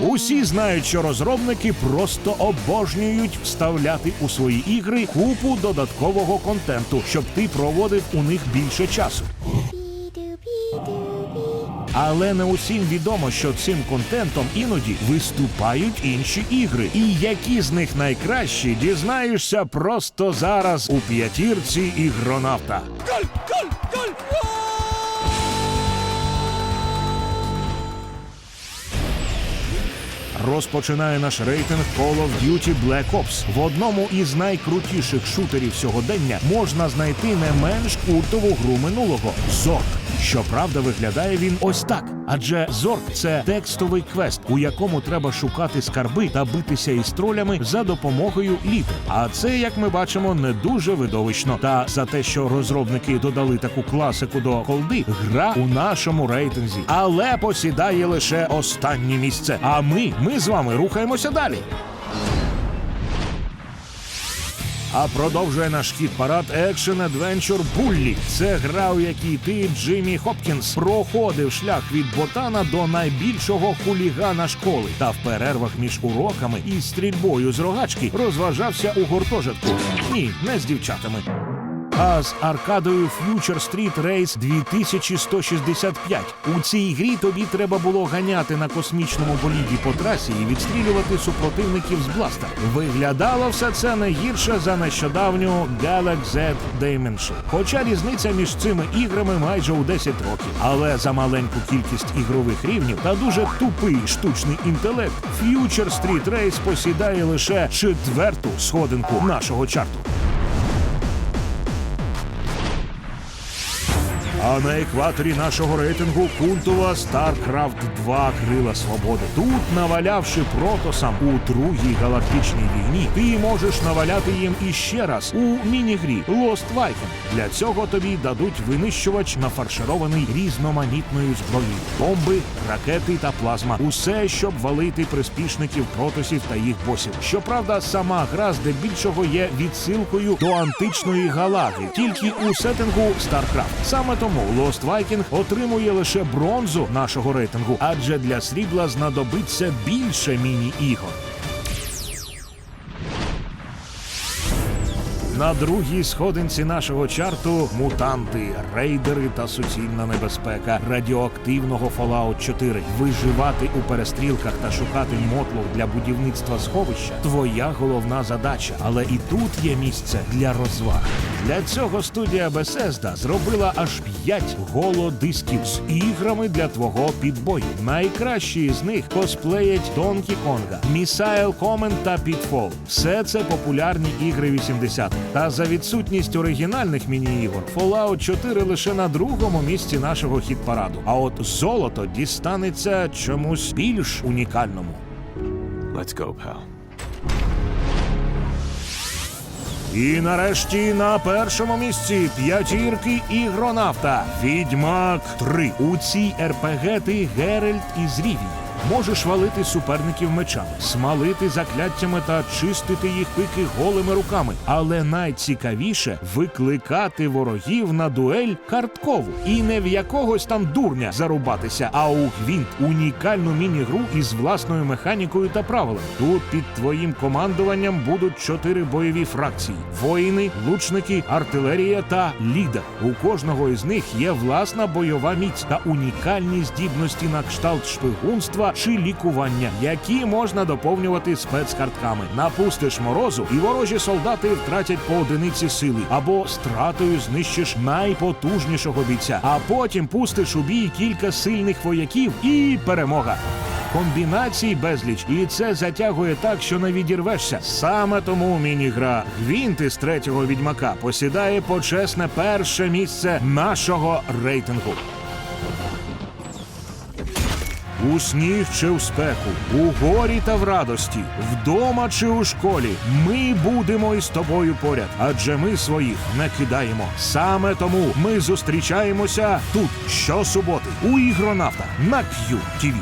Усі знають, що розробники просто обожнюють вставляти у свої ігри купу додаткового контенту, щоб ти проводив у них більше часу. Але не усім відомо, що цим контентом іноді виступають інші ігри. І які з них найкращі, дізнаєшся просто зараз у п'ятірці ігронавта. Розпочинає наш рейтинг Call of Duty Black Ops. В одному із найкрутіших шутерів сьогодення можна знайти не менш культову гру минулого Зорк. Щоправда, виглядає він ось так. Адже Зорк це текстовий квест, у якому треба шукати скарби та битися із тролями за допомогою літер. А це, як ми бачимо, не дуже видовищно. Та за те, що розробники додали таку класику до колди, гра у нашому рейтинзі, але посідає лише останнє місце. А ми, ми з вами рухаємося далі. А продовжує наш хіт парад Action Adventure Буллі. Це гра, у якій ти, Джиммі Хопкінс, проходив шлях від ботана до найбільшого хулігана школи та в перервах між уроками і стрільбою з рогачки розважався у гуртожитку. Ні, не з дівчатами. А з аркадою Future Street Race 2165. У цій грі тобі треба було ганяти на космічному боліді по трасі і відстрілювати супротивників з бласта. Виглядало все це не гірше за нещодавню Galaxy Z Dimension. Хоча різниця між цими іграми майже у 10 років. Але за маленьку кількість ігрових рівнів та дуже тупий штучний інтелект Future Street Race посідає лише четверту сходинку нашого чарту. А на екваторі нашого рейтингу культова StarCraft 2 Крила Свободи. Тут, навалявши протосам у другій галактичній війні, ти можеш наваляти їм іще раз у міні-грі Lost Viking. Для цього тобі дадуть винищувач нафарширований різноманітною зброєю. Бомби, ракети та плазма. Усе, щоб валити приспішників протосів та їх босів. Щоправда, сама гра здебільшого є відсилкою до античної галаги, тільки у сеттингу StarCraft. Саме тому Lost Viking отримує лише бронзу нашого рейтингу, адже для срібла знадобиться більше міні-ігор. На другій сходинці нашого чарту мутанти, рейдери та суцільна небезпека радіоактивного Fallout 4. Виживати у перестрілках та шукати мотлох для будівництва сховища твоя головна задача. Але і тут є місце для розваг. Для цього студія Bethesda зробила аж п'ять голодисків з іграми для твого підбою. Найкращі з них косплеять Donkey Konga, Missile Command та Pitfall. Все це популярні ігри 80-х. Та за відсутність оригінальних міні-ігор Fallout 4 лише на другому місці нашого хіт-параду. А от золото дістанеться чомусь більш унікальному. Let's go, pal. І нарешті на першому місці п'ятірки ігронавта Відьмак 3. У цій РПГ ти Геральт із Рівії. Можеш валити суперників мечами, смалити закляттями та чистити їх пики голими руками. Але найцікавіше викликати ворогів на дуель карткову. І не в якогось там дурня зарубатися, а у гвінт унікальну міні-гру із власною механікою та правилами. Тут під твоїм командуванням будуть чотири бойові фракції: воїни, лучники, артилерія та лідер. У кожного із них є власна бойова міць та унікальні здібності на кшталт шпигунства чи лікування, які можна доповнювати спецкартками. Напустиш морозу, і ворожі солдати втратять по одиниці сили або стратою знищиш найпотужнішого бійця. А потім пустиш у бій кілька сильних вояків і перемога. Комбінацій безліч, і це затягує так, що не відірвешся. Саме тому міні-гра Гвінт із третього відьмака посідає почесне перше місце нашого рейтингу. У сніг чи в спеку, у горі та в радості, вдома чи у школі. Ми будемо із тобою поряд, адже ми своїх не кидаємо. Саме тому ми зустрічаємося тут щосуботи у ігронавта на QTV.